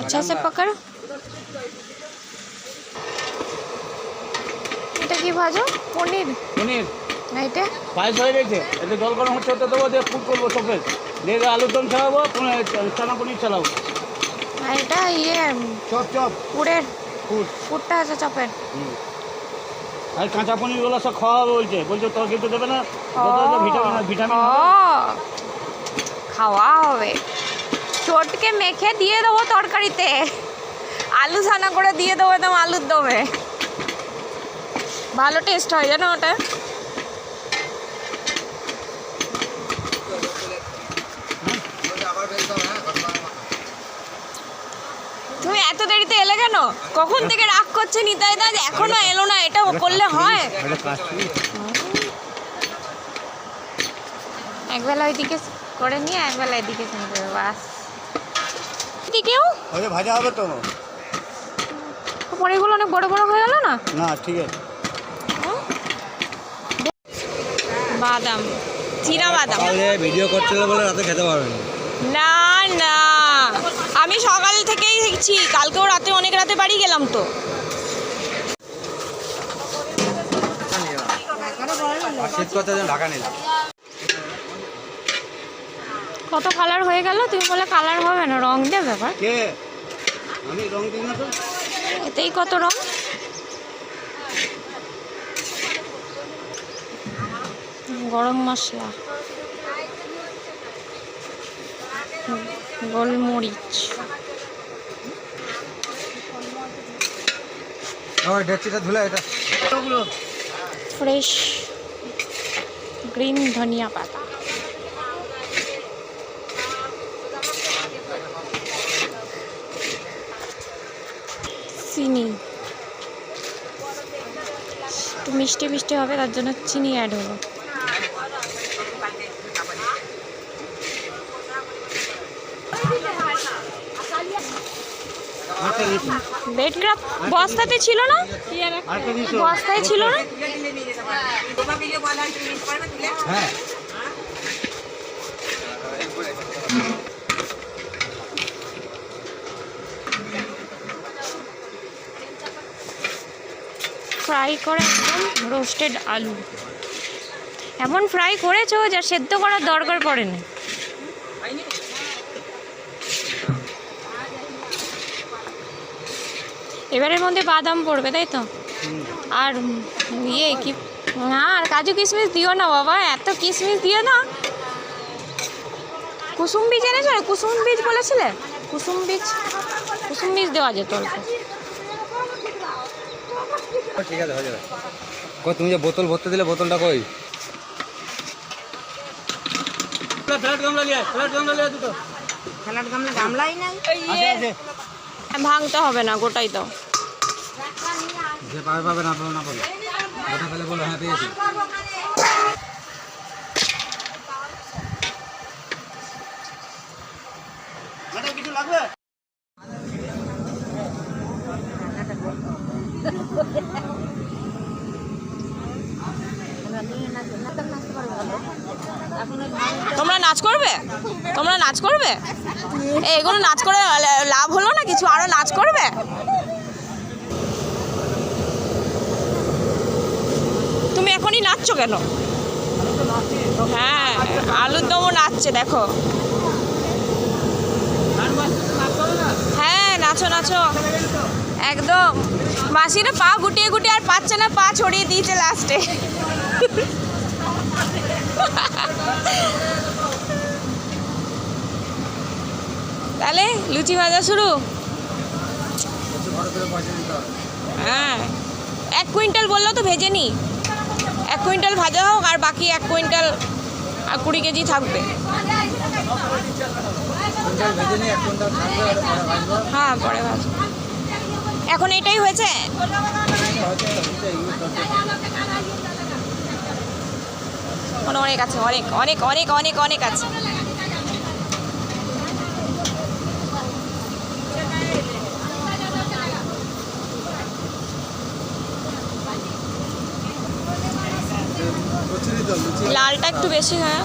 अच्छा से पकड़ এটা কি ভাজো পনির পনির না এটা পায়েস হয়ে গেছে এতে জল গরম হচ্ছে ওতে দেবো দিয়ে ফুট করবো চোখে দিয়ে দিয়ে আলুর দম চালাবো পনির- চানা পনির চালাবো আর এটা ইয়ে চপ চপ। পুরের পুরটা আছে চপের। আর কাঁচা পনিরগুলো সব খাওয়া হবে বলছে। বলছে তোর কিন্তু দেবে না। ভিটামিন ভিটামিন খাওয়া হবে। চটকে মেখে দিয়ে দেবো তরকারিতে। আলু ছানা করে দিয়ে দেবো একদম আলুর দমে। ভালো টেস্ট হয় জানো ওটা? তুমি এত দেরিতে এলে কেন? কখন থেকে রাগ করছে নিতাই দা? এখনও এলো না এটা করলে হয়? একবেলা ওইদিকে করে নিয়ে একবেলা এদিকে বাস। ভাজা হবে তো। পনিরগুলো অনেক বড় বড় হয়ে গেল না? না ঠিক আছে। বাদাম। চীনা বাদাম। ভিডিও করছিল বলে রাতে খেতে পারবেন না না। আমি সকাল থেকেই দেখছি কালকেও রাতে অনেক রাতে বাড়ি গেলাম তো। কত কালার হয়ে গেল? তুমি বলে কালার হবে না রং দেবে ব্যাপার। কে? আমি রং দিই না তো। এতেই কত রং? গরম মশলা। গোলমরিচ। ওই ডেকচিটা ধুলে এটা। ফ্রেশ গ্রিন ধনিয়া পাতা। চিনি। একটু মিষ্টি মিষ্টি হবে, তার জন্য চিনি অ্যাড হলো। বেড গ্রাফ বস্তাতে ছিল না? বস্তায় ছিল না? হ্যাঁ। ফ্রাই করে একদম রোস্টেড আলু। এমন ফ্রাই করেছ যা সেদ্ধ করার দরকার পড়েনি। এবারের মধ্যে বাদাম পড়বে তাই তো? আর ইয়ে কি না আর কাজু কিশমিশ দিও না বাবা এত কিশমিশ দিও না। কুসুম বীজ এনেছো? কুসুম বীজ বলেছিলে? কুসুম বীজ কুসুম বীজ দেওয়া যেত অল্প। ঠিক আছে হয়ে যাবে। তুমি যে বোতল ভরতে দিলে বোতলটা কই? ফ্ল্যাট গামলা লিয়ে ফ্ল্যাট গামলা লিয়ে দুটো। খেলার গামলা গামলাই নাই। আছে আছে ভাঙতে হবে না গোটাই দাও যে পাবে পাবে না পাবে না পাবে। ওটা পেলে বলো হ্যাঁ পেয়েছি। কিছু লাগবে? তোমরা নাচ করবে? তোমরা নাচ করবে? এগুলো নাচ করে লাভ হলো না কিছু? আরও নাচ করবে? তুমি এখনই নাচছো কেন? হ্যাঁ আলুর দমও নাচছে, দেখো। হ্যাঁ নাচো নাচো। একদম। মাসিরা পা গুটিয়ে গুটিয়ে আর পাচ্ছে না, পা ছড়িয়ে দিয়েছে লাস্টে। তাহলে লুচি ভাজা শুরু? হ্যাঁ। এক কুইন্টাল বলল তো ভেজে নি। এক কুইন্টাল ভাজা হোক আর বাকি এক কুইন্টাল কুড়ি কেজি থাকবে। হ্যাঁ পরে ভাজবো। এখন এটাই হয়েছে? অনেক আছে অনেক অনেক অনেক অনেক অনেক আছে। লালটা একটু বেশি হ্যাঁ।